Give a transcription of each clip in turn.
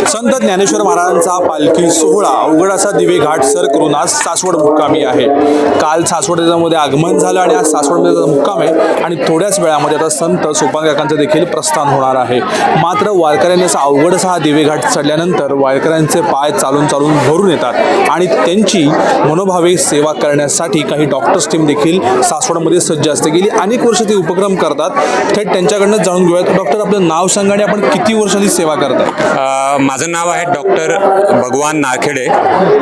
संत ज्ञानेश्वर महाराजांचा पालखी सोहळा अवघड असा दिवे घाट सर करून आज सासवड मुक्कामी आहे. काल सासवडमध्ये आगमन झालं आणि आज सासवडमध्ये मुक्काम आहे आणि थोड्याच वेळामध्ये आता संत सोपानकाकांचं देखील प्रस्थान होणार आहे. मात्र वारकऱ्यांनी असा अवघड असा हा दिवे घाट चढल्यानंतर वारकऱ्यांचे पाय चालून चालून भरून येतात आणि त्यांची मनोभावे सेवा करण्यासाठी काही डॉक्टर्स टीम देखील सासवडमध्ये सज्ज असते. गेली अनेक वर्ष ते उपक्रम करतात. थेट त्यांच्याकडनं जाणून घेऊयात डॉक्टर आपलं नाव सांगा आणि आपण किती वर्षांनी सेवा करतात माझं नाव आहे डॉक्टर भगवान नारखेडे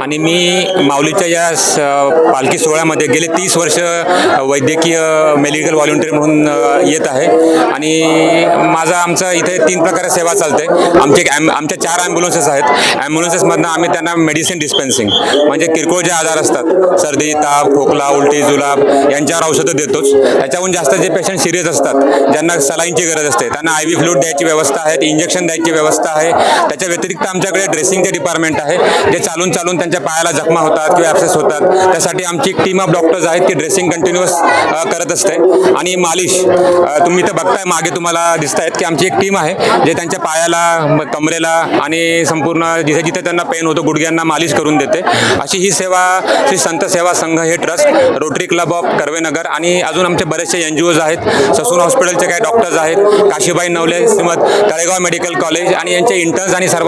आणि मी माऊलीच्या या स- पालखी सोहळ्यामध्ये गेले तीस वर्ष वैद्यकीय मेडिकल व्हॉलंटियर म्हणून येत आहे. आणि माझा आमचं इथे तीन प्रकारे सेवा चालते. आमचे एक ॲम आमच्या चार ॲम्ब्युलन्सेस आहेत. ॲम्ब्युलन्सेसमधनं आम्ही त्यांना मेडिसिन डिस्पेन्सिंग म्हणजे किरकोळ जे आजार असतात सर्दी ताप खोकला उलटी जुलाब यांच्यावर औषधं देतोच. त्याच्याहून जास्त जे पेशंट सिरियस असतात ज्यांना सलाईनची गरज असते त्यांना आय व्ही फ्लूड द्यायची व्यवस्था आहे इंजेक्शन द्यायची व्यवस्था आहे त्याच्या व्यतिरिक्त आमच्याकडे ड्रेसिंगचे डिपार्टमेंट आहे जे चालून चालून त्यांच्या पायाला जखमा होतात किंवा ॲप्सेस होतात. त्यासाठी आमची एक टीम ऑफ डॉक्टर्स आहेत की ड्रेसिंग कंटिन्युअस करत असते. आणि मालिश तुम्ही इथं बघताय मागे तुम्हाला दिसत आहेत की आमची एक टीम आहे जे त्यांच्या पायाला कमरेला आणि संपूर्ण जिथे जिथे त्यांना पेन होतो गुडघ्यांना मालिश करून देते. अशी ही सेवा श्री संत सेवा संघ हे trust Rotary Club of Karvenagar आणि अजून आमचे बरेचसे एन जी ओज आहेत. ससून हॉस्पिटलचे काही डॉक्टर्स आहेत. काशीबाई नवले श्रीमद तळेगाव मेडिकल कॉलेज आणि यांचे इंटर्न्स आणि सर्व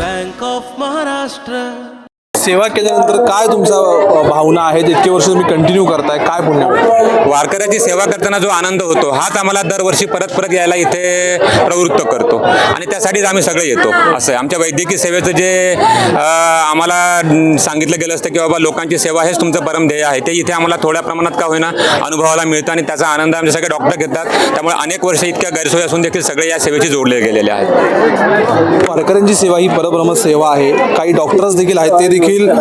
बँक ऑफ महाराष्ट्र सेवा केल्यानंतर काय तुमचा भावना आहेत इतके वर्ष तुम्ही कंटिन्यू करताय. काय पुण्य? वारकऱ्याची सेवा करताना जो आनंद होतो हाच आम्हाला दरवर्षी परत परत यायला इथे प्रवृत्त करतो. आणि त्यासाठीच आम्ही सगळे येतो. असं आहे. आमच्या वैद्यकीय सेवेचं जे आम्हाला सांगितलं गेलं असतं की बाबा लोकांची सेवा हेच तुमचं परम ध्येय आहे. ते इथे आम्हाला थोड्या प्रमाणात का होईना अनुभवाला मिळतं आणि त्याचा आनंद आमचे सगळे डॉक्टर घेतात. त्यामुळे अनेक वर्ष इतक्या गैरसोयी असून देखील सगळे या सेवेशी जोडले गेलेले आहेत. वारकऱ्यांची सेवा ही परब्रह्म सेवा आहे. काही डॉक्टर्स देखील आहेत ते देखील अ,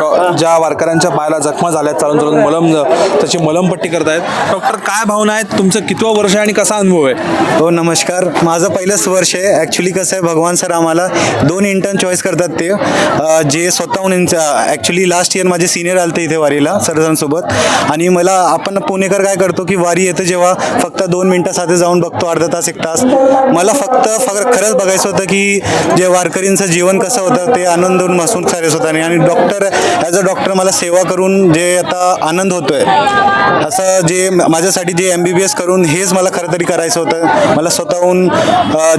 डॉ- ज्या वारकऱ्यांच्या पायाला जखमा झाल्यात चालून चालून मलम त्याची मलमपट्टी करतायत. डॉक्टर काय भावना आहेत? तुमचं कितवं वर्ष आहे आणि कसा अनुभव आहे? हो नमस्कार. माझं पहिलंच वर्ष आहे. ॲक्च्युली कसं आहे भगवान सर आम्हाला दोन इंटर्न चॉईस करतात ते. जे स्वतःहून ॲक्च्युली लास्ट इयर माझे सिनियर आलते इथे वारीला सरांसोबत आणि मला आपण पुणेकर काय करतो की वारी येतं जेव्हा फक्त दोन मिनटासाठी जाऊन बघतो अर्धा तास एक तास. मला फक्त फक्त खरंच बघायचं होतं की जे वारकरींचं जीवन कसं होतं ते आनंद महसून खरेच होतं आणि डॉक्टर ॲज अ डॉक्टर मला सेवा करून जे आता आनंद होतोय असं जे माझ्यासाठी जे एम बी बी एस करून हेच मला खरं तरी करायचं होतं. मला स्वतःहून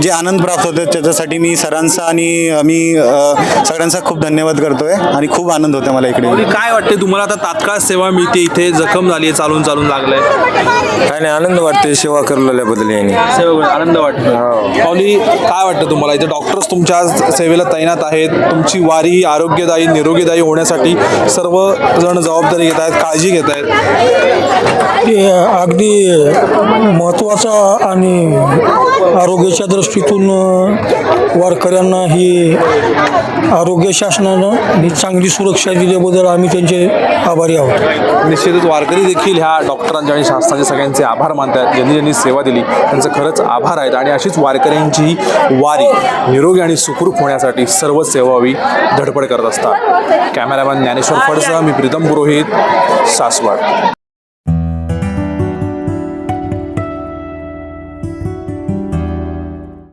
जे आनंद प्राप्त होते त्याच्यासाठी मी सरांचा आणि मी सगळ्यांचा खूप धन्यवाद करतोय आणि खूप आनंद होतो मला इकडे काय वाटते तुम्हाला आता तात्काळ सेवा मिळते इथे जखम झाली आहे चालून चालून लागलंय? काय नाही आनंद वाटते सेवा करलेल्याबद्दल यांनी सेवा आनंद वाटतो पावली काय वाटतं तुम्हाला? इथे डॉक्टर्स तुमच्या सेवेला तैनात आहेत तुमची वारी ही आरोग्यदायी निरोगीदायी होण्यासाठी सर्व जण जबाबदारी घेत आहेत काळजी घेत आहेत. अगदी महत्त्वाचा आणि आरोग्याच्या दृष्टीतून वारकऱ्यांना ही आरोग्य शासनानं ही चांगली सुरक्षा दिल्याबद्दल आम्ही त्यांचे आभारी आहोत. निश्चितच वारकरी देखील ह्या डॉक्टरांचे आणि शासनाचे सगळ्यांचे आभार मानतात ज्यांनी ज्यांनी सेवा दिली त्यांचं खरंच आभार आहेत. आणि अशीच वारकऱ्यांची वारी निरोगी आणि सुखरूप होण्यासाठी सर्व सेवावी धडपड करत असतात. कॅमेरामॅन ज्ञानेश्वर फडसह मी प्रीतम पुरोहित सासवड.